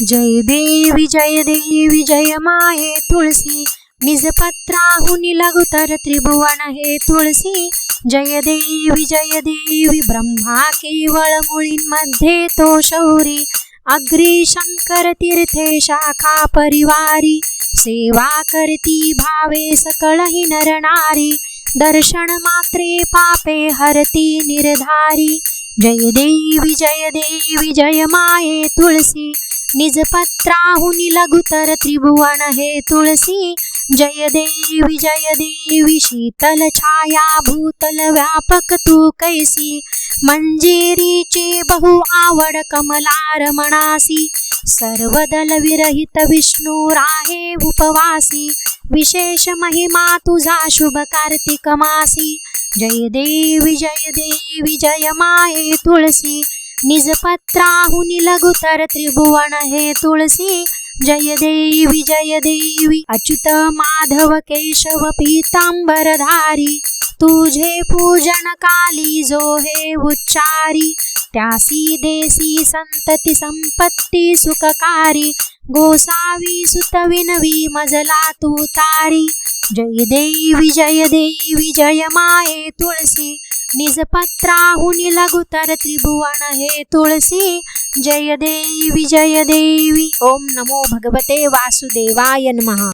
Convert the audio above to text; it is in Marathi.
जय देवी जय देवी जय माये तुळसी निजपत्राहुनी लघुतर त्रिभुवन हे तुळसी जय देवी जय देवी ब्रह्मा केवळ मुळींमध्ये तो शौरी. अग्री शंकर तीर्थे शाखा परिवारी. सेवा करती भावे सकळही नरनारी दर्शन मात्रे पापे हरती निर्धारी. जय देवी जय देवी जय माये तुळसी निजपत्राहुनी लघुतर त्रिभुवन हे तुळसी जय देवी जय देवी शीतल छाया भूतल व्यापक तू कैसी। मंजिरीची बहु आवड कमला रमणासी सर्वदल विरहित विष्णू राहे उपवासी। विशेष महिमा तुझा शुभ कार्तिक मासी। जय देवी जय देवी जय माये तुळसी निजपत्राहुनी लघुतर त्रिभुवन हे तुळसी। जय देवी जय देवी अच्युत माधव केशव पीतांबरधारी तुझे पूजन काली जो हे उच्चारी। त्यासी देसी संतती संपत्ती सुखकारी। गोसावी सुत विनवी मजला तू तारी। जय देवी जय देवी जय माये तुळसी। निजपत्राहुनी लघुतर त्रिभुवन हे तुळसी। जय देवी जय देवी। ओम नमो भगवते वासुदेवाय नमः।